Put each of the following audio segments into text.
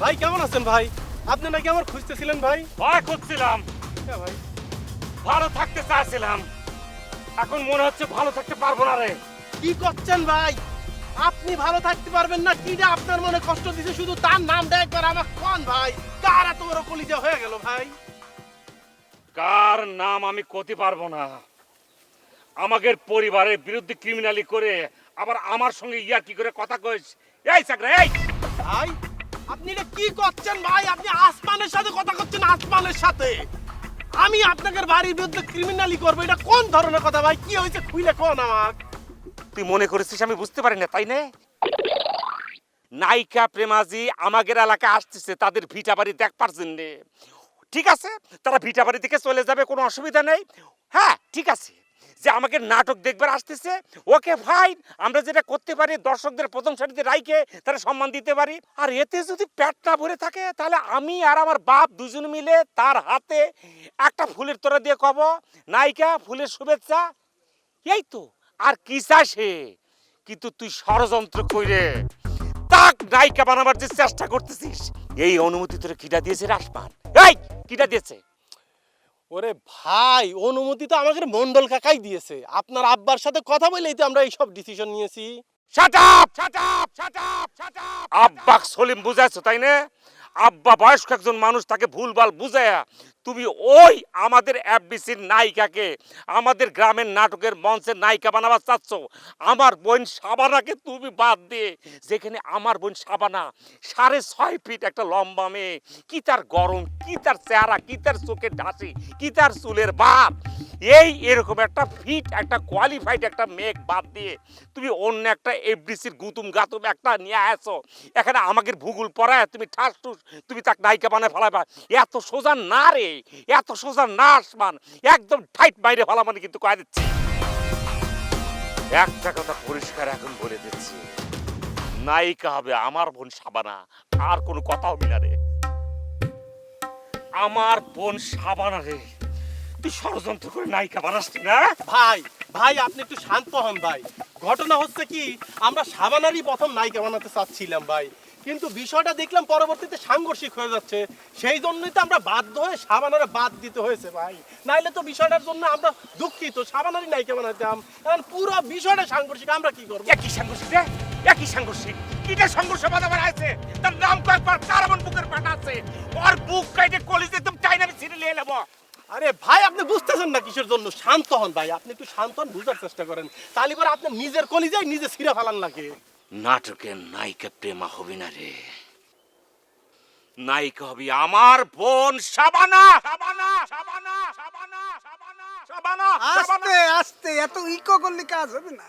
ভাই কেমন আছেন ভাই? আপনি নাকি আমার খুঁজতেছিলেন ভাই? ভয় হ্যাঁ ভাই? ভালো থাকতে চাইছিলাম। এখন মনে হচ্ছে ভালো থাকতে পারব না রে। কি করছেন ভাই? আপনি ভালো থাকতে পারবেন না কি যে আপনার মনে কষ্ট দিছে শুধু তার নামটা একবার আমার কোন ভাই। কার এত বড় কলিজা হয়ে গেল ভাই? কার নাম আমি করতে পারব না। আমাদের পরিবারের বিরুদ্ধে ক্রিমিনালি করে আবার আমার সঙ্গে ইয়া কি করে কথা কইস। এই চাকরা এই! ভাই আপনি এটা কি করছেন ভাই? আপনি আসমানের সাথে কথা করছেন আসমানের সাথে। আমি আপনাদের বাড়ির বিরুদ্ধে ক্রিমিনালি করব। এটা কোন ধরনের কথা ভাই? কি হয়েছে খুইলে কোন আমাক? তুই মনে করেছিস আমি বুঝতে পারি না, তাই না? নায়িকা প্রেমাজি আমাদের এলাকায় আসতেছে, তাদের ভিটা বাড়ি দেখ পারছেন নে ঠিক আছে? তারা ভিটা বাড়ি থেকে চলে যাবে, কোনো অসুবিধা নেই। হ্যাঁ ঠিক আছে। যে আমাকে নাটক দেখবার আসতেছে, ওকে ফাইন আমরা যেটা করতে পারি, দর্শকদের প্রথম সারিতে রাইকে তারা সম্মান দিতে পারি। আর এতে যদি পেট না ভরে থাকে, তাহলে আমি আর আমার বাপ দুজন মিলে তার হাতে একটা ফুলের তোরা দিয়ে কব নায়িকা, ফুলের শুভেচ্ছা। এই তো, আর কি সে? কিন্তু তুই ষড়যন্ত্র কইরে। তাক, নায়িকা বানাবার যে চেষ্টা করতেছিস, এই অনুমতি তোরে কিটা দিয়েছে রাসমান এই কিটা দিয়েছে? ওরে ভাই অনুমতি তো আমাদের মন্ডল কাকাই দিয়েছে। আপনার আব্বার সাথে কথা বলেই তো আমরা এইসব ডিসিশন নিয়েছি। Shut up shut up shut up shut up আব্বাক Salim বুঝাইছো তাই না? আব্বা বয়স্ক একজন মানুষ তাকে ভুলভাল বুঝায়া তুমি ওই আমাদের এফবিসির নায়িকাকে, আমাদের গ্রামের নাটকের মঞ্চের নায়িকা বানাবার চাচ্ছ। আমার বোন সাবানাকে তুমি বাদ দিয়ে যেখানে আমার বোন সাবানা সাড়ে ছয় ফিট একটা লম্বা মেয়ে। কি তার গরম, কি তার চেহারা, কি তার চোখের ঢাসি কি তার চুলের বাপ? এই এরকম একটা ফিট, একটা কোয়ালিফাইড একটা মেঘ বাদ দিয়ে তুমি অন্য একটা এফডিসির গুতুম গাতুম একটা নিয়ে আসো। এখানে আমাকে ভূগোল পড়ায় তুমি ঠাস, তুমি তাকে নায়িকা বানায় ফেলাবা। এত সোজা না রে। এত সোজা না আসমান একদম টাইট বাইরে ফেলা মানে কিন্তু কয়ে দিচ্ছি। একটা কথা পরিষ্কার এখন বলে দিচ্ছি। নায়িকা হবে আমার বোন সাবানা, আর কোনো কথা হবে না রে আমার বোন সাবানা রে, তুই ষড়যন্ত্র করে নায়িকা বানাসনি না? ভাই ভাই, আপনি একটু শান্ত হন ভাই। ঘটনা হচ্ছে কি, আমরা সাবানারই প্রথম নায়িকা বানাতে চাচ্ছিলাম ভাই। কিন্তু বিষয়টা দেখলাম পরবর্তীতে সাংঘর্ষিক হয়ে যাচ্ছে। সেই জন্যই তো আমরা বাধ্য হয়ে সাবানারে বাদ দিতে হয়েছে ভাই। নাইলে তো বিষয়টার জন্য আমরা দুঃখিত সাবানারই নায়িকা বানাতাম এখন পুরো বিষয়টা সাংঘর্ষিক আমরা কি করব? একই সাংঘর্ষিক রে একই সাংঘর্ষিক। কিটা সংঘর্ষ আছে? তার নাম কয়েকবার তার আমার বুকের পাটা আছে। ওর বুক কাইটে কলিজে তুমি চাই না আমি ছিঁড়ে নিয়ে নেব। আরে ভাই আপনি বুঝতেছেন না কিসের জন্য? শান্ত হন ভাই আপনি একটু শান্ত হন বুঝার চেষ্টা করেন। তাহলে পরে আপনি নিজের কলিজায় নিজে ছিঁড়ে ফেলান লাগে নাটকের নায়িকা প্রেমা হবে না রে। নায়িকা হবে আমার বোন সাবানা। সাবানা সাবানা সাবানা সাবানা সাবানা আস্তে আস্তে, এত ইকো করলে কাজ হবে না।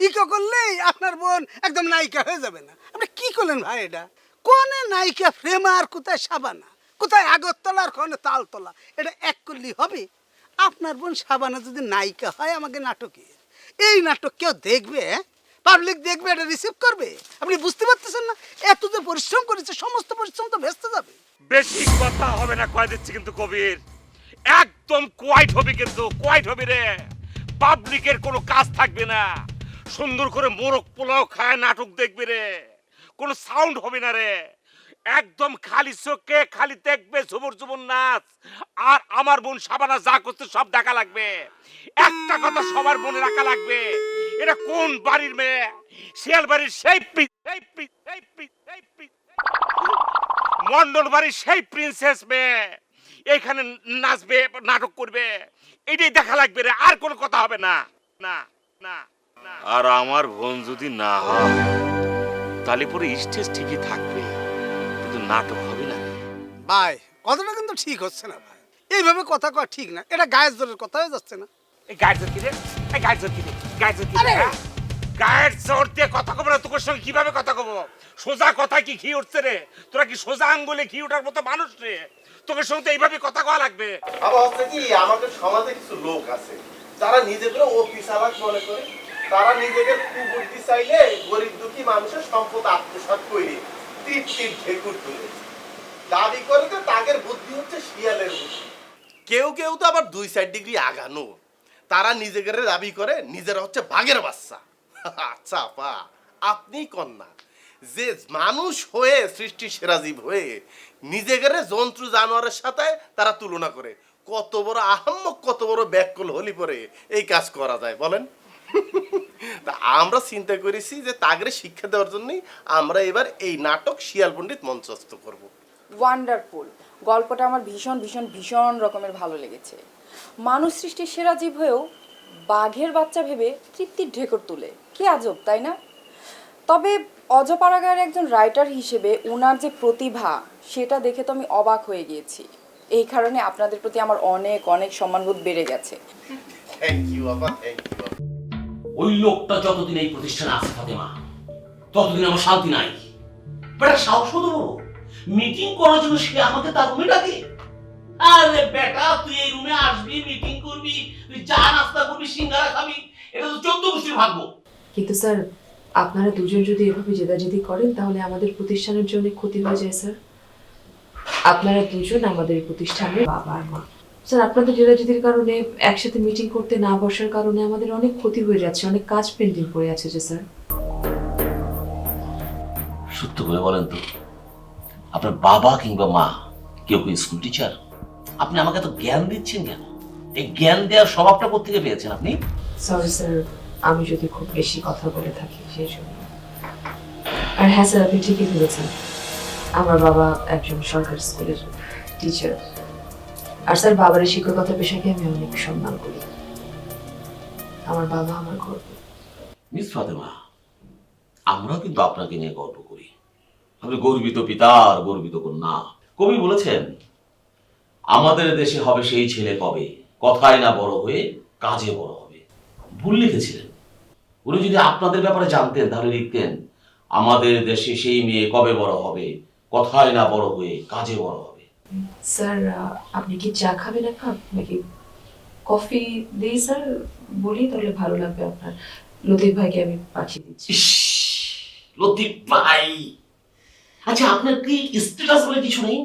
ইকো করলেই আপনার বোন একদম নায়িকা হয়ে যাবে না। আপনি কি করলেন ভাই এটা? কোনে নায়িকা প্রেমা আর কোথায় সাবানা? কোথায় আগরতলা আর কোনে তালতলা? এটা এক করলেই হবে। আপনার বোন সাবানা যদি নায়িকা হয় আমাকে নাটকে, এই নাটক কেউ দেখবে পাবলিক দেখবে, এটা রিসিভ করবে। আপনি বুঝতে পারতেছেন না? এত যে পরিশ্রম করেছে, সমস্ত পরিশ্রম তো ব্যস্ত যাবে। বেশি কথা হবে না, কয় দিচ্ছি কিন্তু কবির। একদম কোয়াইট হবে কিন্তু কোয়াইট হবে রে। পাবলিকের কোনো কাজ থাকবে না। সুন্দর করে মোরগ পোলাও খায়, নাটক দেখবে রে। কোনো সাউন্ড হবে না রে। একদম খালি চোখে খালি দেখবে ঝুমুর ঝুমুর নাচ। আর আমার বোন সাবানা যা করছে সব দেখা লাগবে। একটা কথা সবার মনে রাখা লাগবে। এটা কোন বাড়ির মেয়ে? শিয়াল বাড়ির সেই সেই সেই সেই মন্ডল বাড়ির সেই প্রিন্সেস মেয়ে। এইখানে নাচবে নাটক করবে। এটাই দেখা লাগবে রে আর কোনো কথা হবে না। না না না। আর আমার বোন যদি না হয় তাহলে পরে স্টেজ ঠিকই থাকবে। কিন্তু নাটক হবে না। ভাই কথাটা কিন্তু ঠিক হচ্ছে না ভাই। এইভাবে কথা কওয়া ঠিক না। এটা গায়ের জোরের কথা হয়ে যাচ্ছে না। এই গায়ের জোর কি রে? এই গায়ের জোর কি রে? গায়ের! হ্যাঁ? গায়ের জোর দিয়ে কথা কব না তোর সঙ্গে কীভাবে কথা কব? সোজা কথা কি ঘি উঠছে রে? তোরা কি সোজা আঙ্গুলে ঘি ওঠার মতো মানুষ রে? তোকে সঙ্গে তো এইভাবে কথা কওয়া লাগবে। আবার হচ্ছে কি আমাদের সমাজে কিছু লোক আছে যারা নিজেদের অফিস আলাদ মনে করে। তারা নিজেদের কুবুদ্ধি চাইলে গরিব দুঃখী মানুষের সম্পদ আত্মসাৎ করে তৃপ্তির ঢেকুর তুলে। দাবি করে যে তাদের বুদ্ধি হচ্ছে শিয়ালের বুদ্ধি। কেউ কেউ তো আবার দুই সাইড ডিগ্রি আগানো তারা নিজেদের দাবি করে, নিজেরা হচ্ছে বাঘের বাচ্চা। আচ্ছা আপা, আপনি কন্যা, যে মানুষ হয়ে সৃষ্টি সেরা জীব হয়ে নিজেদের জন্তু জানোয়ারের সাথে তারা তুলনা করে, কত বড় আহাম্মক, কত বড় ব্যাকল হলি পরে এই কাজ করা যায়, বলেন। তা আমরা চিন্তা করেছি যে তাগরে শিক্ষা দেওয়ার জন্যই আমরা এবার এই নাটক শিয়াল পণ্ডিত মঞ্চস্থ করব। ওয়ান্ডারফুল গল্পটা আমার ভীষণ ভীষণ ভীষণ রকমের ভালো লেগেছে। মানুষ সৃষ্টির সেরা জীব হয়েও বাঘের বাচ্চা ভেবে তৃপ্তির ঢেকর তুলে। কি আজব তাই না? তবে অজপাড়াগার একজন রাইটার হিসেবে ওনার যে প্রতিভা সেটা দেখে তো আমি অবাক হয়ে গিয়েছি। এই কারণে আপনাদের প্রতি আমার অনেক অনেক সম্মানবোধ বেড়ে গেছে। থ্যাংক ইউ বাবা থ্যাংক ইউ ওই লোকটা যতদিন এই প্রতিষ্ঠানে আছে ফাতেমা ততদিন আমার শান্তি নাই। বেটা সাহস বড়। মিটিং করার জন্য সে আমাকে তার রুমে ডাকে। আরে বেটা তুই এই রুমে আসবি মিটিং করবি তুই চা নাস্তা করবি সিঙ্গারা খাবি এটা তো চোদ্দ গোষ্ঠীর ভাগ্য। কিন্তু স্যার আপনারা দুজন যদি এভাবে জেদাজেদি করেন তাহলে আমাদের প্রতিষ্ঠানের জন্য ক্ষতি হয়ে যায় স্যার। আপনারা দুজন আমাদের প্রতিষ্ঠানের বাবা আর মা। স্যার আপনাদের জেদাজেদির কারণে একসাথে মিটিং করতে না বসার কারণে আমাদের অনেক ক্ষতি হয়ে যাচ্ছে অনেক কাজ পেন্ডিং পড়ে আছে যে স্যার। সত্য করে বলেন তো আপনার বাবা কিংবা মা কেউ কেউ স্কুল টিচার আপনি আমাকে তো জ্ঞান দিচ্ছেন কেন? এই জ্ঞান দেওয়ার স্বভাবটা কোথেকে পেয়েছেন আপনি? সরি স্যার আমি যদি খুব বেশি কথা বলে থাকি সেই জন্য। আর হ্যাঁ স্যার আপনি ঠিকই বলেছেন। আমার বাবা একজন সরকারি স্কুলের টিচার আর স্যার বাবার এই শিক্ষকতা পেশাকে আমি অনেক সম্মান করি। আমার বাবা আমার গর্ব। মিস ফাতেমা আমরাও কিন্তু আপনাকে নিয়ে গর্ব করি। আপনি গর্বিত পিতা আর গর্বিত কন্যা। কবি বলেছেন আমাদের দেশে হবে সেই ছেলে কবে? কথায় না বড় হয়ে কাজে বড় হবে। ভুল লিখেছিলেন। উনি যদি আপনাদের ব্যাপারে জানতেন তাহলে লিখতেন আমাদের দেশে সেই মেয়ে কবে বড় হবে? কথায় না বড় হয়ে কাজে বড় হবে। স্যার আপনি কি চা খাবেন কাপ নাকি কফি দিই স্যার? বলি তাহলে ভালো লাগবে আপনার। লতিফ ভাইকে আমি পাঠিয়ে দিচ্ছি। লতিফ ভাই! আচ্ছা আপনার কি স্ট্যাটাস বলে কিছু নেই?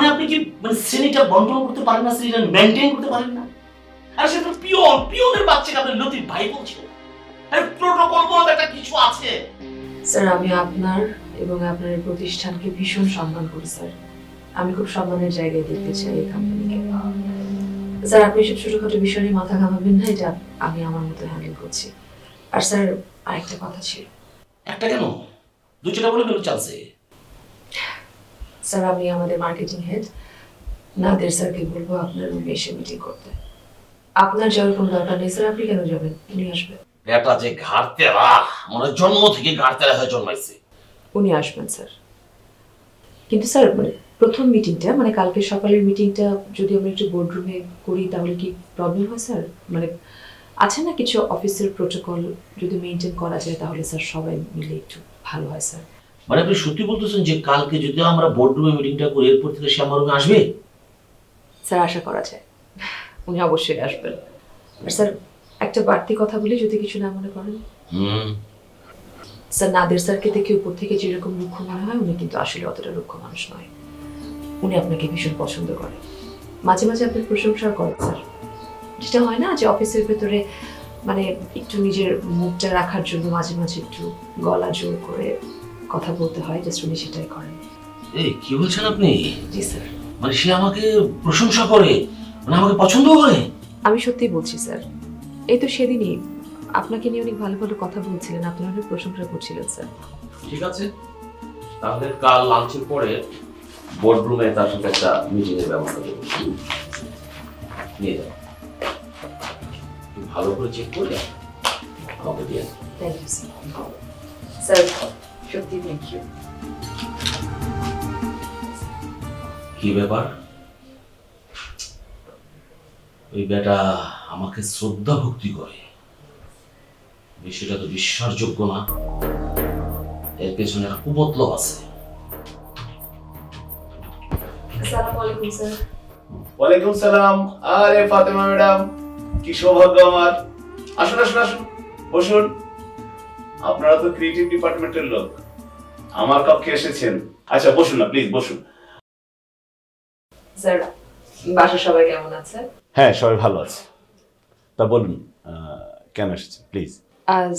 মানে আপনি কি মানে শ্রেণীটা বন্টন করতে পারেন না শ্রেণীটা মেনটেন করতে পারেন না? আর সে তো পিওন পিওনের বাচ্চাকে আপনি লতিফ ভাই বলছেন আরে প্রোটোকল বলতে একটা কিছু আছে। স্যার আমি আপনার এবং আপনার প্রতিষ্ঠানকে ভীষণ সম্মান করি স্যার আমি খুব সম্মানের জায়গায় দেখতে চাই এই কোম্পানিকে স্যার আপনি সব ছোটখাটো বিষয় নিয়ে মাথা ঘামাবেন না এটা আমি আমার মতো হ্যান্ডেল করছি। আর স্যার আরেকটা কথা ছিল। একটা কেন? দু চারটা বলে ফেলো চান্সে স্যার আমি আমাদের মার্কেটিং হেড নাদের স্যারকে বলব আপনার রুমে এসে মিটিং করতে। আপনার যাওয়ার কোনো দরকার নেই স্যার আপনি কেন যাবেন? উনি আসবেন। এটা যে ঘাড়তেরা মানে জন্ম থেকে ঘাড়তেরা হয়ে জন্মাইছে। উনি আসবেন স্যার। কিন্তু স্যার মানে প্রথম মিটিংটা মানে কালকে সকালের মিটিংটা যদি আমরা একটু বোর্ডরুমে করি তাহলে কি প্রবলেম হয় স্যার? মানে আছে না কিছু অফিসের প্রোটোকল যদি মেনটেন করা যায় তাহলে স্যার সবাই মিলে একটু ভালো হয় স্যার। মানে আপনি সত্যি বলতেছেন যে কালকে যদি আমরা বোর্ডরুমে মিটিংটা করি এরপর থেকে সে আমার রুমে আসবে? স্যার আশা করা যায়। উনি অবশ্যই আসবেন। আর স্যার একটা বাড়তি কথা বলি যদি কিছু না মনে করেন। হুম। স্যার নাদের স্যারকে দেখে উপর থেকে যেরকম রুক্ষ মনে হয় উনি কিন্তু আসলে অতটা রুক্ষ মানুষ নয়। উনি আপনাকে ভীষণ পছন্দ করেন মাঝে মাঝে আপনার প্রশংসা করেন স্যার যেটা হয় না যে অফিসের ভেতরে মানে একটু নিজের মুখটা রাখার জন্য মাঝে মাঝে একটু গলা জোর করে কথা বলতে হয় জাস্ট উনি সেটাই করেন। এই কি বলছেন আপনি? জি স্যার। মানে সে আমাকে প্রশংসা করে? মানে আমাকে পছন্দ করে? আমি সত্যি বলছি স্যার। এই তো সেদিনই আপনাকে নিয়ে অনেক ভালো ভালো কথা বলছিলেন আপনি অনেক প্রশংসা করছিলেন স্যার। ঠিক আছে। তাহলে কাল লাঞ্চের পরে বোর্ডরুমে তার সাথে একটা মিটিং এর ব্যবস্থা করব। নিয়ে যাও। ভালো করে চেক করে আমাকে দিয়ে। থ্যাংক ইউ স্যার স্যার সত্যি থ্যাংক ইউ কি ব্যাপার? ওই বেটা আমাকে শ্রদ্ধা ভক্তি করে। বিষয়টা তো বিশ্বাসযোগ্য না। এর পেছনে একটা কুমতলব আছে। আসসালামু আলাইকুম স্যার। ওয়ালাইকুম সালাম। আরে ফাতেমা ম্যাডাম কি সৌভাগ্য আমার। আসুন আসুন আসুন। বসুন। আপনারা তো ক্রিয়েটিভ ডিপার্টমেন্টের লোক। আমার কক্ষে এসেছেন? আচ্ছা বসুন না প্লিজ বসুন। স্যার বাসার সবাই কেমন আছে? হ্যাঁ সবাই ভালো আছে। তা বলুন কেন এসেছেন প্লিজ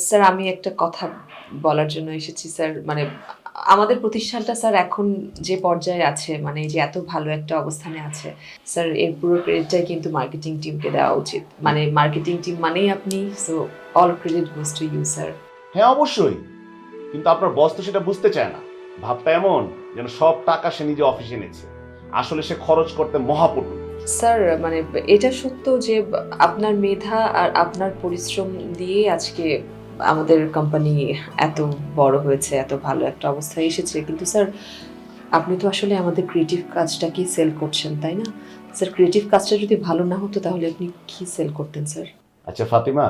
স্যার আমি একটা কথা বলার জন্য এসেছি স্যার। মানে আমাদের প্রতিষ্ঠানটা স্যার এখন যে পর্যায়ে আছে মানে যে এত ভালো একটা অবস্থানে আছে স্যার এর পুরো ক্রেডিটটাই কিন্তু মার্কেটিং টিমকে দেওয়া উচিত। মানে মার্কেটিং টিম মানেই আপনি so all credit goes to you sir হ্যাঁ অবশ্যই। কিন্তু আপনার বস তো সেটা বুঝতে চায় না। ভাবটা এমন যেন সব টাকা সে নিজে অফিসে এনেছে। আসলে সে খরচ করতে মহাপটু স্যার মানে এটা সত্য যে আপনার মেধা আর আপনার পরিশ্রম দিয়ে আজকে আমাদের কোম্পানি এত বড় হয়েছে এত ভালো একটা অবস্থায় এসেছে। কিন্তু স্যার আপনি তো আসলে আমাদের ক্রিয়েটিভ কাজটাকেই সেল করছেন তাই না? স্যার ক্রিয়েটিভ কাজটা যদি ভালো না হতো তাহলে আপনি কি সেল করতেন স্যার? আচ্ছা ফাতিমা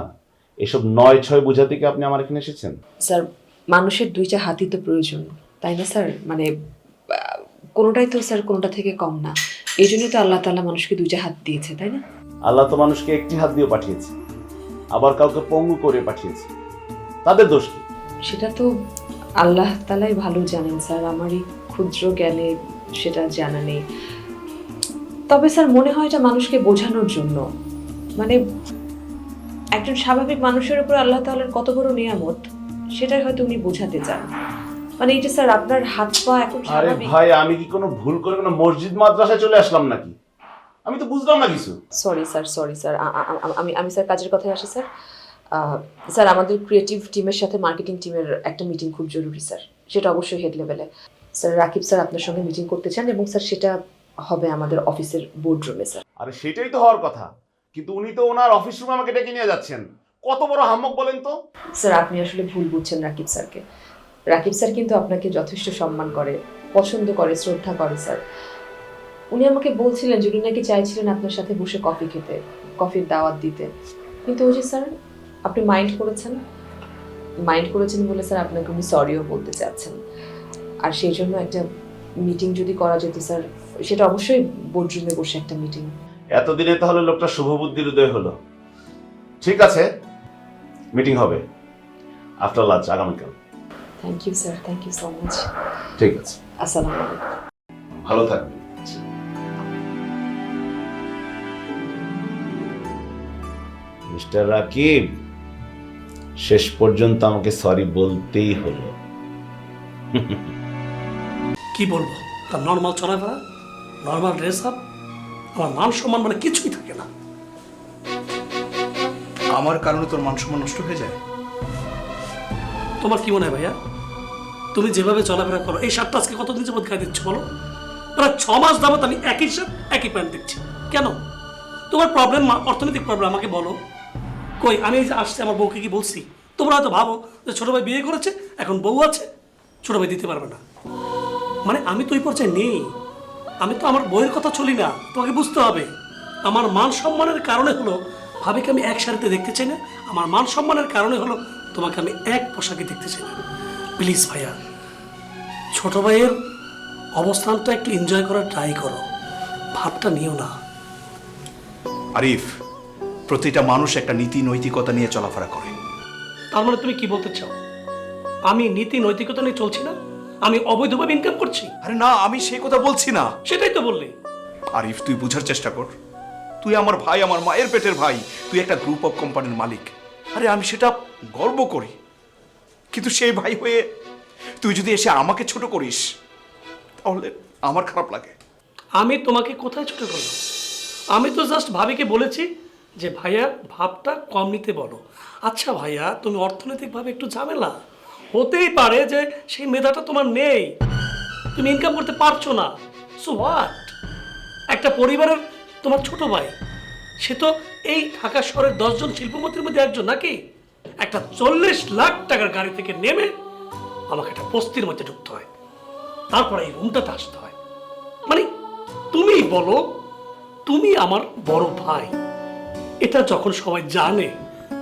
এসব নয় ছয় বোঝাতে কি আপনি আমার এখানে এসেছেন? স্যার মানুষের দুইটা হাতই তো প্রয়োজন তাই না স্যার? মানে কোনোটাই তো স্যার কোনোটা থেকে কম না। এই জন্যই তো আল্লাহ তাআলা মানুষকে দুইটা হাত দিয়েছে তাই না? আল্লাহ তো মানুষকে একটি হাত দিয়ে পাঠিয়েছে আবার কাউকে পঙ্গু করে পাঠিয়েছে। তাদের দোষ কি? সেটা তো আল্লাহ তালাই ভালো জানেন স্যার আমারই ক্ষুদ্র জ্ঞানে সেটা জানা নেই। তবে স্যার মনে হয় এটা মানুষকে বোঝানোর জন্য। মানে একজন স্বাভাবিক মানুষের উপর আল্লাহ তাআলার কত বড় নিয়ামত? সেটাই হয়তো উনি বোঝাতে চান। মানে এটা স্যার আপনার হাত পা এখন আরে স্বাভাবিক। ভাই আমি কি কোনো ভুল করে কোনো মসজিদ মাদ্রাসায় চলে আসলাম নাকি? আমি তো বুঝলাম না কিছু। সরি স্যার সরি স্যার আমি আমি স্যার কাজের কথায় আসি স্যার আহ, স্যার আমাদের ক্রিয়েটিভ টিমের সাথে মার্কেটিং টিমের একটা মিটিং খুব জরুরি স্যার সেটা অবশ্যই হেড লেভেলে স্যার রাকিব স্যার আপনার সঙ্গে মিটিং করতে চান এবং স্যার সেটা হবে আমাদের অফিসের বোর্ড রুমে স্যার আরে সেটাই তো হওয়ার কথা। কিন্তু উনি তো ওনার অফিস রুমে আমাকে ডেকে নিয়ে যাচ্ছেন। কত বড় হাম্মক বলেন তো? স্যার আপনি আসলে ভুল বুঝছেন রাকিব স্যারকে। রাকিব স্যার কিন্তু আপনাকে যথেষ্ট সম্মান করে পছন্দ করে শ্রদ্ধা করে স্যার। উনি আমাকে বলছিলেন যে উনি নাকি চাইছিলেন আপনার সাথে বসে কফি খেতে কফির দাওয়াত দিতে। কিন্তু ওই যে স্যার আপনি মাইন্ড করেছেন? মাইন্ড করেছেন বলে স্যার আপনাকে উনি সরিও বলতে চাচ্ছেন। আর সেই জন্য একটা মিটিং যদি করা যেত স্যার সেটা অবশ্যই বোর্ডরুমে বসে একটা মিটিং এতদিনে তাহলে লোকটা শুভবুদ্ধির উদয় হলো। ঠিক আছে মিটিং হবে আফটার লাঞ্চ আগামীকাল। Thank you sir thank you so much ঠিক আছে। আসসালামু আলাইকুম। ভালো থাকবেন। মিস্টার রাকিব শেষ পর্যন্ত আমাকে সরি বলতেই হলো। কি বলব? তার নর্মাল চলাফেরা নর্মাল ড্রেস আপ আমার মান সম্মান মানে কিছুই থাকে না। আমার কারণে তোর মান সম্মান নষ্ট হয়ে যায়? তোমার কি মনে হয় ভাইয়া? তুমি যেভাবে চলাফেরা করো এই শার্টটা আজকে কতদিন যাবত গায়ে দিচ্ছ বলো? প্রায় ছ মাস যাবত আমি একই শার্ট একই প্যান্ট দেখছি কেন? তোমার প্রবলেম অর্থনৈতিক প্রবলেম আমাকে বলো। কই আমি এই যে আসছি আমার বউকে কি বলছি? তোমরা হয়তো ভাবো যে ছোট ভাই বিয়ে করেছে এখন বউ আছে। ছোট ভাই দিতে পারবে না। মানে আমি তো ওই পর্যায়ে নেই। আমি তো আমার বইয়ের কথা চলি না। তোমাকে বুঝতে হবে। আমার মান সম্মানের কারণে হলো ভাবিকে আমি এক সারিতে দেখতে চাই না আমার মান সম্মানের কারণে হলো তোমাকে আমি এক পোশাকে দেখতে চাই না। প্লিজ ভাইয়া ছোট ভাইয়ের অবস্থানটা একটু এনজয় করার ট্রাই করো। ভাবটা নিও না। আরিফ প্রতিটা মানুষ একটা নীতি নৈতিকতা নিয়ে চলাফেরা করে। তার মানে তুমি কি বলতে চাও? আমি নীতি নৈতিকতা নিয়ে চলছি না? আমি অবৈধভাবে ইনকাম করছি? আরে না আমি সেই কথা বলছি না। সেটাই তো বললি। আরিফ তুই বোঝার চেষ্টা কর। তুই আমার ভাই, আমার মায়ের পেটের ভাই, তুই একটা গ্রুপ অফ কোম্পানির মালিক। আরে, আমি সেটা গর্ব করি। কিন্তু সেই ভাই হয়ে তুই যদি এসে আমাকে ছোট করিস, তাহলে আমার খারাপ লাগে। আমি তোমাকে কোথায় ছোট করলাম আমি তো জাস্ট ভাবিকে বলেছি যে, ভাইয়া, ভাবটা কম নিতে বলো। আচ্ছা ভাইয়া, তুমি অর্থনৈতিকভাবে একটু ঝামেলা? হতেই পারে যে সেই মেধাটা তোমার নেই। তুমি ইনকাম করতে পারছ না। সো হোয়াট একটা পরিবারের তোমার ছোট ভাই? সে তো এই ঢাকা শহরের দশজন শিল্পপতির মধ্যে একজন নাকি? একটা চল্লিশ লাখ টাকার গাড়ি থেকে নেমে আমাকে একটা বস্তির মধ্যে ঢুকতে হয়। তারপরে এই রুমটাতে আসতে হয়। মানে তুমি বলো, তুমি আমার বড় ভাই। এটা যখন সবাই জানে,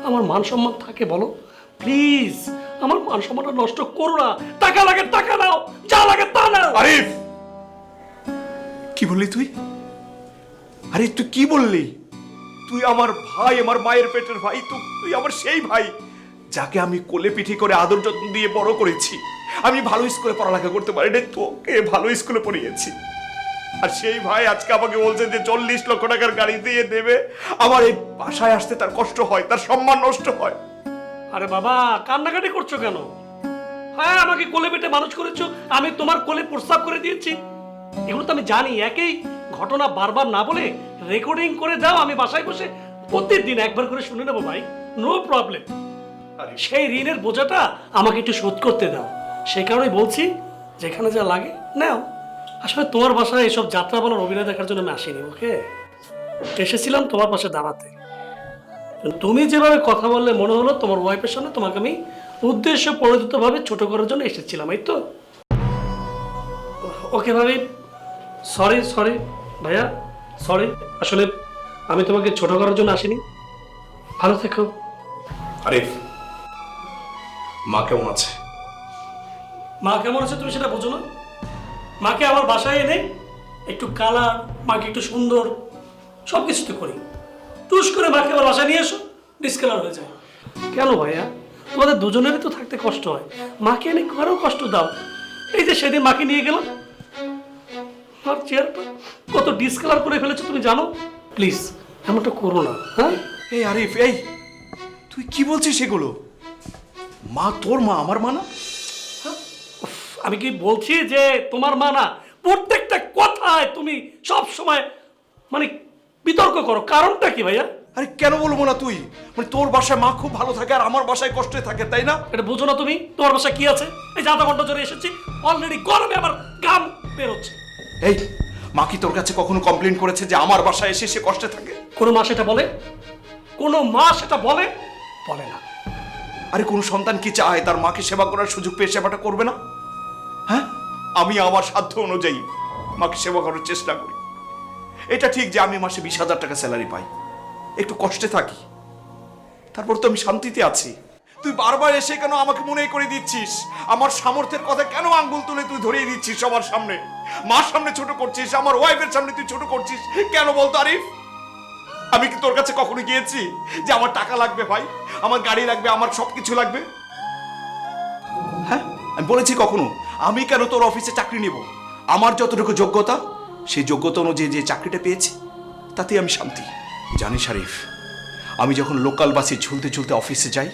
আমার মান সম্মান থাকে বলো। প্লিজ আমার মান সম্মানটা নষ্ট করো না। টাকা লাগে, টাকা নাও, যা লাগে তা নাও। আরিফ! কি বললি তুই? আরে তুই কি বললি? তুই আমার ভাই, আমার মায়ের পেটের ভাই, তো, তুই আমার সেই ভাই, যাকে আমি কোলে পিঠে করে আদর যত্ন দিয়ে বড় করেছি। আমি ভালো স্কুলে পড়ালেখা করতে পারি না তোকে ভালো স্কুলে পড়িয়েছি। আর সেই ভাই আজকে আমাকে বলছে যে চল্লিশ লক্ষ টাকার গাড়ি দিয়ে দেবে। আমার এই বাসায় আসতে তার কষ্ট হয়, তার সম্মান নষ্ট হয়। আরে বাবা, কান্নাকাটি করছ কেন? হ্যাঁ আমাকে কোলে পেটে মানুষ করেছ, আমি তোমার কোলে প্রস্তাব করে দিয়েছি। এগুলো তো আমি জানি, একই ঘটনা বারবার না বলে রেকর্ডিং করে দাও আমি বাসায় বসে প্রতিদিন একবার করে শুনে নেব ভাই। নো প্রবলেম সেই ঋণের বোঝাটা আমাকে একটু শোধ করতে দাও। সেই কারণেই বলছি যেখানে যা লাগে নাও। আসলে তোমার বাসায় এসব যাত্রা বলার অভিনয় দেখার জন্য আমি আসিনি ওকে? এসেছিলাম তোমার পাশে দাঁড়াতে। তুমি যেভাবে কথা বললে মনে হলো তোমার ওয়াইফের সামনে তোমাকে আমি উদ্দেশ্য ভাবে ছোট করার জন্য এসেছিলাম এই তো। ওকে ভাবি সরি সরি ভাইয়া সরি আসলে আমি তোমাকে ছোট করার জন্য আসিনি। ভালো থেকো। আরিফ মা কেমন আছে? মা কেমন আছে তুমি সেটা বোঝো না। মাকে আমার বাসায় এনে একটু কালার মাকে একটু সুন্দর সব কিছু তো করি। টুস করে মাকে আমার বাসায় নিয়ে এসো ডিসকালার হয়ে যায়। কেন ভাইয়া? তোমাদের দুজনেরই তো থাকতে কষ্ট হয়। মাকে এনে কারও কষ্ট দাও। এই যে সেদিন মাকে নিয়ে গেলাম আমার চেয়ারটা কত ডিসকালার করে ফেলেছো তুমি জানো? প্লিজ এমনটা করো না হ্যাঁ? এই আরিফ এই তুই কি বলছিস এগুলো? মা তোর মা আমার মা না? উফ, আমি কি বলছি যে তোমার মা না? প্রত্যেকটা কথায় তুমি সব সময় মানে বিতর্ক করো। কারণটা কি ভাইয়া? আরে কেন বলব না তুই? মানে তোর বাসায় মা খুব ভালো থাকে আর আমার বাসায় কষ্টে থাকে তাই না? এটা বুঝো না তুমি? তোমার বাসায় কি আছে? এই যে আধা ঘণ্টা ধরে এসেছি অলরেডি গরমে আমার গাম বেরোচ্ছে। এই মা কি তোর কাছে কখনো কমপ্লেন করেছে যে আমার বাসায় এসে সে কষ্টে থাকে? কোনো মা সেটা বলে? কোনো মা সেটা বলে? বলে না। আরে কোন সন্তান কি চায় তার মাকে সেবা করার সুযোগ পেয়ে সেবাটা করবে না? হ্যাঁ? আমি আমার সাধ্য অনুযায়ী মাকে সেবা করার চেষ্টা করি। এটা ঠিক যে আমি মাসে বিশ হাজার টাকা স্যালারি পাই। একটু কষ্টে থাকি। তারপর তো আমি শান্তিতে আছি। তুই বারবার এসে কেন আমাকে মনে করে দিচ্ছিস? আমার সামর্থ্যের কথা কেন আঙ্গুল তুলে তুই ধরিয়ে দিচ্ছিস সবার সামনে? মার সামনে ছোট করছিস, আমার ওয়াইফের সামনে তুই ছোট করছিস, কেন বলতো আরিফ? আমি কি তোর কাছে কখনো গিয়েছি যে আমার টাকা লাগবে ভাই? আমার গাড়ি লাগবে, আমার সব কিছু লাগবে? হ্যাঁ আমি বলেছি কখনো, আমি কেন তোর অফিসে চাকরি নিব? আমার যতটুকু যোগ্যতা, সেই যোগ্যতা অনুযায়ী যে চাকরিটা পেয়েছি তাতে আমি শান্তি। জানি শারিফ আমি যখন লোকাল বাসে ঝুলতে ঝুলতে অফিসে যাই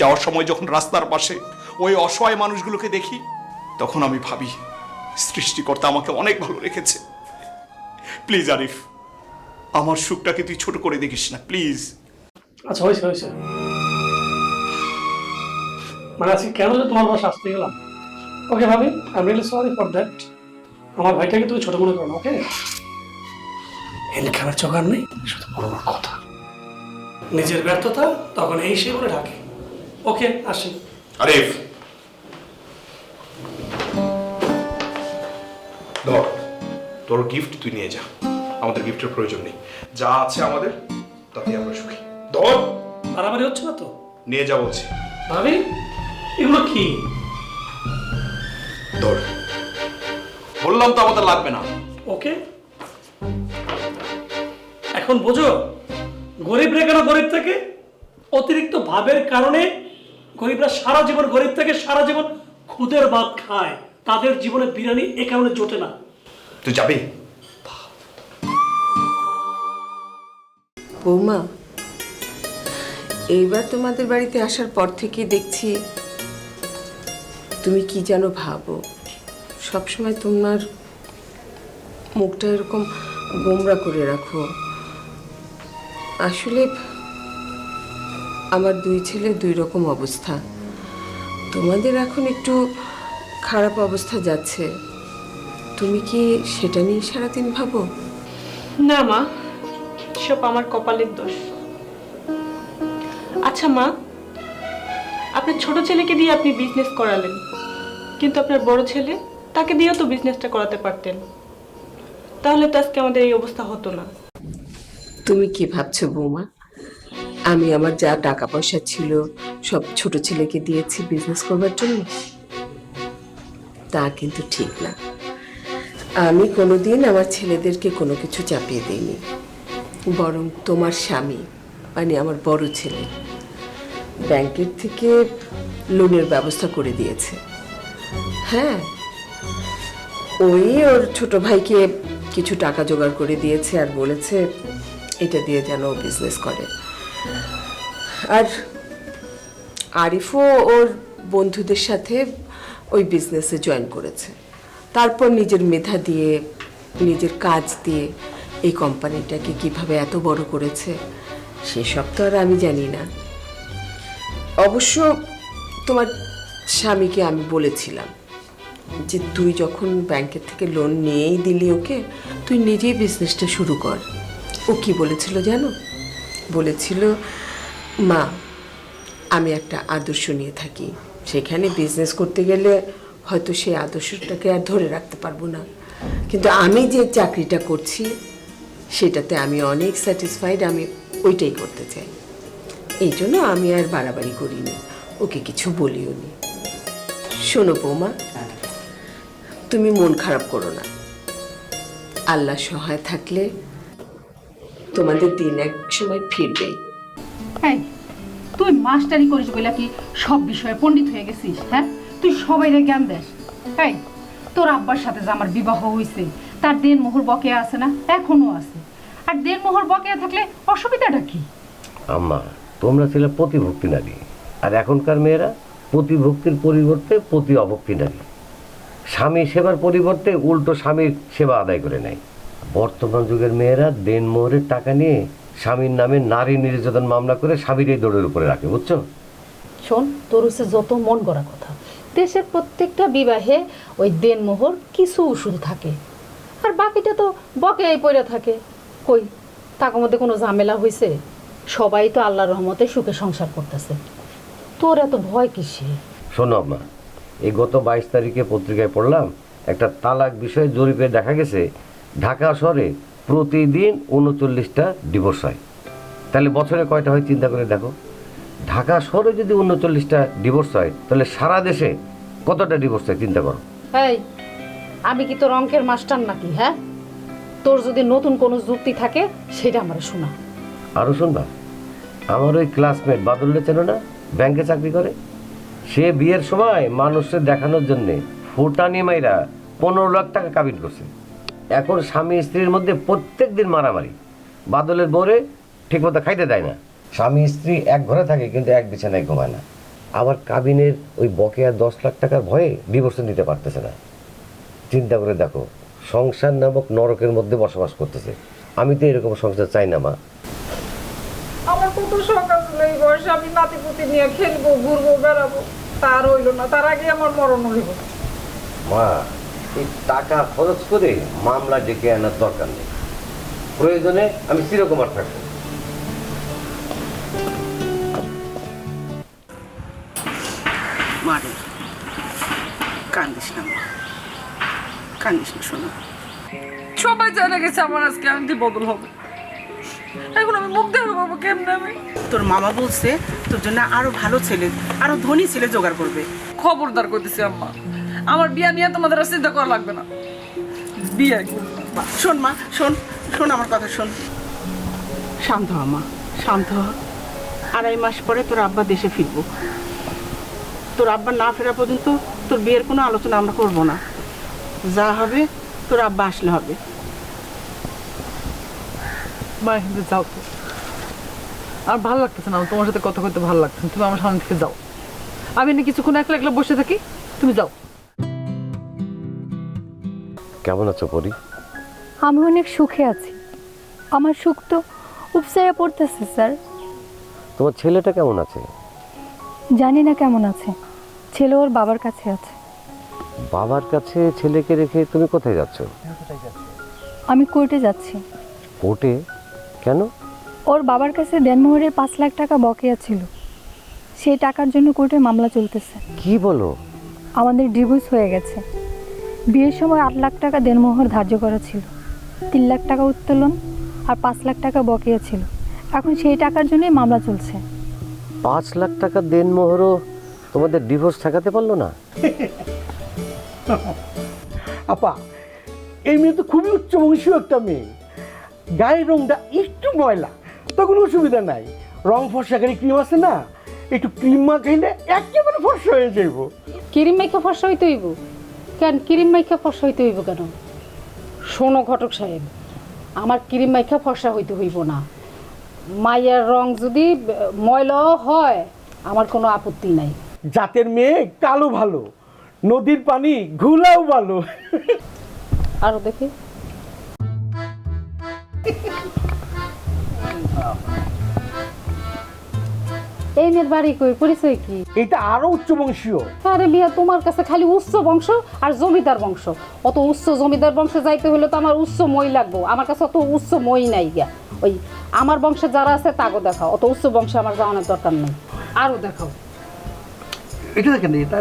যাওয়ার সময় যখন রাস্তার পাশে ওই অসহায় মানুষগুলোকে দেখি, তখন আমি ভাবি, সৃষ্টিকর্তা আমাকে অনেক ভালো রেখেছে। প্লিজ আরিফ, আমার সুখটাকে তুই ছোট করে দেখিস না প্লিজ আচ্ছা হয়েছে হয়েছে। মানে আজকে কেন যে তোমার বাসা আসতে গেলাম? ওকে ভাবি I really sorry for that আমার ভাইটাকে তুমি ছোট মনে করো ওকে ইনকামের জোগাড় নেই, শুধু বড় বড় কথা। নিজের ব্যর্থতা তখন এই সে বলে ডাকে। ওকে আসি। আরিফ। ধর তোর গিফট তুই নিয়ে যা। আমাদের গিফটের প্রয়োজন নেই। যা আছে আমাদের তাতে আমরা সুখী। ধর। বাড়াবাড়ি হচ্ছে না তো? নিয়ে যা বলছি। ভাবি এগুলো কি? ধর। বললাম তো আমাদের লাগবে না। ওকে। এখন বোঝো গরিব কেন গরিব থাকে অতিরিক্ত ভাবের কারণে গরিবরা সারা জীবন গরিব থেকে সারা জীবন খুদের ভাত খায়। তাদের জীবনে বিরিয়ানি এ কারণে জোটে না। তুই যাবি? বৌমা এইবার তোমাদের বাড়িতে আসার পর থেকে দেখছি তুমি কি যেন ভাবো। সবসময় তোমার মুখটা এরকম গোমরা করে রাখো। আসলে আমার দুই ছেলে দুই রকম অবস্থা। তোমাদের এখন একটু খারাপ অবস্থা যাচ্ছে। তুমি কি সেটা নিয়ে সারাদিন ভাবো? না মা সব আমার কপালের দোষ। আচ্ছা মা আপনার ছোট ছেলেকে দিয়ে আপনি বিজনেস করালেন। কিন্তু আপনার বড় ছেলে তাকে দিয়েও তো বিজনেসটা করাতে পারতেন। তাহলে তো আজকে আমাদের এই অবস্থা হতো না। তুমি কি ভাবছ বৌমা? আমি আমার যা টাকা পয়সা ছিল, সব ছোট ছেলেকে দিয়েছি বিজনেস করবার জন্য। তা কিন্তু ঠিক না। আমি কোনোদিন আমার ছেলেদেরকে কোনো কিছু চাপিয়ে দিইনি। বরং তোমার স্বামী মানে আমার বড় ছেলে, ব্যাংকের থেকে লোনের ব্যবস্থা করে দিয়েছে। হ্যাঁ ওই ওর ছোট ভাইকে কিছু টাকা জোগাড় করে দিয়েছে আর বলেছে, এটা দিয়ে যেন বিজনেস করে। আর আরিফও ওর বন্ধুদের সাথে ওই বিজনেসে জয়েন করেছে। তারপর নিজের মেধা দিয়ে, নিজের কাজ দিয়ে এই কোম্পানিটাকে কীভাবে এত বড় করেছে, সেসব তো আর আমি জানি না। অবশ্য তোমার স্বামীকে আমি বলেছিলাম যে তুই যখন ব্যাংকের থেকে লোন নিয়েই দিলি ওকে, তুই নিজেই বিজনেসটা শুরু কর। ও কি বলেছিল জানো? বলেছিল মা আমি একটা আদর্শ নিয়ে থাকি। সেখানে বিজনেস করতে গেলে হয়তো সেই আদর্শটাকে আর ধরে রাখতে পারব না। কিন্তু আমি যে চাকরিটা করছি সেটাতে আমি অনেক স্যাটিসফাইড আমি ওইটাই করতে চাই। এই জন্য আমি আর বাড়াবাড়ি করিনি। ওকে কিছু বলিও নি। শোনো বৌমা তুমি মন খারাপ করো না। আল্লাহ সহায় থাকলে তোমাদের দিন এক সময় ফিরবেই এই তুই মাস্টারি করিস বলে কি সব বিষয়ে পণ্ডিত হয়ে গেছিস হ্যাঁ? তুই সবাইরে জ্ঞান দেস। এই তোর আব্বার সাথে যে আমার বিবাহ হয়েছে তার দেন মোহর বকেয়া আছে না? এখনও আছে। আর দেন মোহর বকেয়া থাকলে অসুবিধাটা কি? আম্মা তোমরা ছিলে প্রতিভক্তি নারী। আর এখনকার মেয়েরা প্রতিভক্তির পরিবর্তে প্রতি অভক্তি নারী। স্বামী সেবার পরিবর্তে উল্টো স্বামীর সেবা আদায় করে নেয়। বর্তমান যুগের মেয়েরা দেন মোহরের টাকা নিয়ে স্বামীর নামে নারী নির্যাতন মামলা করে স্বামীর এই দৌড়ের উপরে রাখে বুঝছ? শোন তোর হচ্ছে যত মন গড়া কথা। দেশের প্রত্যেকটা বিবাহে ওই দেনমোহর কিছু উসুল থাকে। আর বাকিটা তো বকেয়াই পড়ে থাকে। কই তার মধ্যে কোনো ঝামেলা হয়েছে সবাই তো আল্লাহর রহমতে সুখে সংসার করতেছে। তোর এত ভয় কিসে? শোনো আম্মা এই গত বাইশ তারিখে পত্রিকায় পড়লাম একটা তালাক বিষয়ে জরিপে দেখা গেছে ঢাকা শহরে প্রতিদিন উনচল্লিশটা ডিভোর্স হয়। তাহলে বছরে কয়টা হয় চিন্তা করে দেখো। ঢাকা শহরে যদি উনচল্লিশটা ডিভোর্স হয় তাহলে সারা দেশে কতটা ডিভোর্স হয় চিন্তা করো। এই আমি কি তোর অঙ্কের মাস্টার নাকি হ্যাঁ? তোর যদি নতুন কোনো যুক্তি থাকে সেটা আমার শোনা। আরও শুনবা। আমার ওই ক্লাসমেট বাদুল্লে চেনো না? ব্যাংকে চাকরি করে। সে বিয়ের সময় মানুষের দেখানোর জন্যে ফুটানি মাইরা পনেরো লাখ টাকা কাবিন করছে। এখন স্বামী স্ত্রীর মধ্যে প্রত্যেক দিন মারামারি। বাদলের বোরে ঠিকমতো খাইতে দেয় না। স্বামী স্ত্রী এক ঘরে থাকে কিন্তু এক বিছানায় ঘুমায় না। আবার কাবিনের ওই বকেয়া দশ লাখ টাকার ভয়ে ডিভোর্স নিতে পারতেছে না। চিন্তা করে দেখো সংসার নামক নরকের মধ্যে বসবাস করতেছে। আমি তো এরকম সংসার চাই না মা। আমার কত শখ আসলে এই বয়সে আমি নাতিপুতি নিয়ে খেলব ঘুরবো বেড়াবো। তার হইল না তার আগে আমার মরণ হইব মা এই টাকা খরচ করে মামলা ডেকে আনার দরকার নেই। প্রয়োজনে আমি চিরকুমার থাকব। মারে কান্দিস না কান্দিস না শোনো। সবাই জানা গেছে আমার আজকে বদল হবে। এখন আমি মুখ দেখে পাবো কেমনে আমি। তোর মামা বলছে তোর জন্য আরও ভালো ছেলে আরও ধনী ছেলে জোগাড় করবে। খবরদার করতেছি আম্মা। আমার বিয়া নিয়ে তোমাদের আর চিন্তা করা লাগবে না। বিয়ে। শোন মা, শোন শোন আমার কথা, শোন। শান্ত মা, শান্ত আড়াই মাস পরে তোর আব্বা দেশে ফিরবো। তোর আব্বা না ফেরা পর্যন্ত তোর বিয়ের কোনো আলোচনা আমরা করব না। যা হবে তোর আব্বা আসলে হবে। মা কিন্তু যাও তো। আর ভালো লাগতেছে না, তোমার সাথে কথা বলতে ভালো লাগছে। তুমি আমার সামনে থেকে যাও। আমি না কিছুক্ষণ একলা একলা বসে থাকি, তুমি যাও। কেমন আছো পরি? আমি অনেক সুখে আছি। আমার সুখ তো উপসায়া পড়তেছে স্যার। তোমার ছেলেটা কেমন আছে? জানি না কেমন আছে। ছেলে ওর বাবার কাছে আছে। বাবার কাছে ছেলেকে রেখে তুমি কোথায় যাচ্ছ? আমি কোর্টে যাচ্ছি। কোর্টে? কেন? ওর বাবার কাছে দেনমোহরের পাঁচ লাখ টাকা বকেয়া ছিল। সেই টাকার জন্য কোর্টে মামলা চলতেছে। কি বলো? আমাদের ডিভোর্স হয়ে গেছে। বিয়ের সময় আট লাখ টাকা দেনমোহর ধার্য করা ছিল তিন লাখ টাকা উত্তোলন আর পাঁচ লাখ টাকা বকেয়া ছিল। এখন সেই টাকার জন্যই মামলা চলছে। পাঁচ লাখ টাকা দেনমোহরও তোমাদের ডিভোর্স ঠেকাতে পারল না? আপা এই মেয়ে তো খুবই উচ্চবংশীয় একটা মেয়ে। গায়ের রংটা একটু ময়লা তখন অসুবিধা নাই। রং ফর্সাকারী ক্রিম আছে না একটু ক্রিম মাখাইলে একেবারে ফর্সা হয়ে যাইব। কিরিম মাইখা ফর্সা হইতে হইব? কেন? কিরিম মাইখা ফর্সা হইতে হইব কেন? শোনো ঘটক সাহেব আমার কিরিম মাইখা ফর্সা হইতে হইব না। মায়ের রং যদি ময়লাও হয় আমার কোনো আপত্তি নাই। জাতের মেয়ে কালো ভালো নদীর পানি ঘুলাও ভালো। আরও দেখি। এই মেয়ের বাড়ি কই? পরিচয় কি? এটা আরও উচ্চ বংশীয়। আরে বিয়া তোমার কাছে খালি উচ্চ বংশ আর জমিদার বংশ। অত উচ্চ জমিদার বংশে যাইতে হলে তো আমার উচ্চ মই লাগবো। আমার কাছে অত উচ্চ মই নাই গিয়া। ওই আমার বংশে যারা আছে তাকে দেখাও। অত উচ্চ বংশে আমার যাওয়ানোর দরকার নেই। আরও দেখাও। এটা দেখেন এটা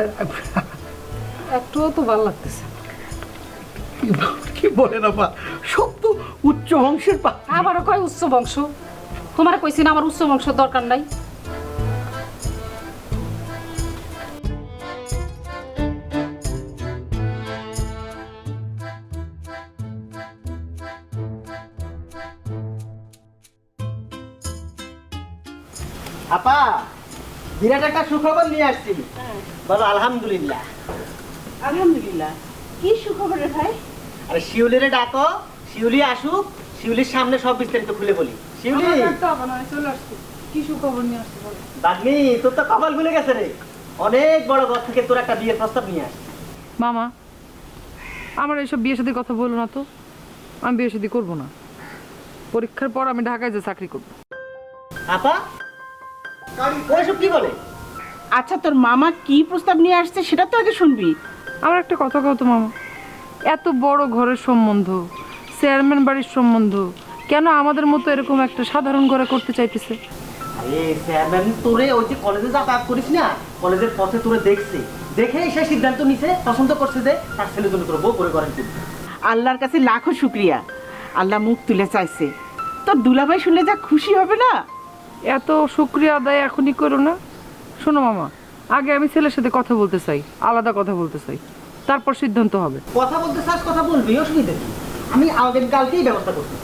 একটুও তো ভালো লাগতেছে কি সব তো উচ্চ বংশের আবারও কয় উচ্চ বংশ? তোমার কইছি না আমার উচ্চ বংশের দরকার নাই। বিরাট একটা সুখবর নিয়ে আসছি। বলো আলহামদুলিল্লাহ। আলহামদুলিল্লাহ। কি সুখবর রে ভাই? আরে শিউলিরে ডাকো শিউলি আসুক শিউলির সামনে সব বিস্তারিত খুলে বলি। শিউলি! চলে আসছি। কি সুখবর নিয়ে আসছি বলো। বাগনি তোর তো কপাল ভুলে গেছে রে। অনেক বড় ঘর থেকে তোর একটা বিয়ের প্রস্তাব নিয়ে আসছি। মামা আমার এইসব বিয়ে শাদির কথা বলো না তো। আমি বিয়ে শাদি করব না। পরীক্ষার পর আমি ঢাকায় যে চাকরি করব। আপা ওইসব কি বলে? আচ্ছা তোর মামা কি প্রস্তাব নিয়ে আসছে সেটা তো আগে শুনবি। আমার একটা কথা কত মামা। এত বড় ঘরের সম্বন্ধ চেয়ারম্যান বাড়ির সম্বন্ধ কেন আমাদের মতো এরকম একটা সাধারণ ঘরে করতে চাইতেছে? আরে চেয়ারম্যান তোরে ওই যে কলেজে যাতায়াত করিস না কলেজের পথে তোরে দেখছে। দেখে সে সিদ্ধান্ত নিছে পছন্দ করছে যে তার ছেলের জন্য তোর বউ করে করেন আল্লাহর কাছে লাখো শুক্রিয়া। আল্লাহ মুখ তুলে চাইছে। তোর দুলাভাই শুনলে যা খুশি হবে না? এত শুক্রিয়া আদায় এখনই করো না। শোনো মামা, আগে আমি ছেলের সাথে কথা বলতে চাই, আলাদা কথা বলতে চাই। তারপর সিদ্ধান্ত হবে। কথা বলতে চাস, কথা বলবি, অসুবিধা আমি আমাদের কালকেই ব্যবস্থা করছি।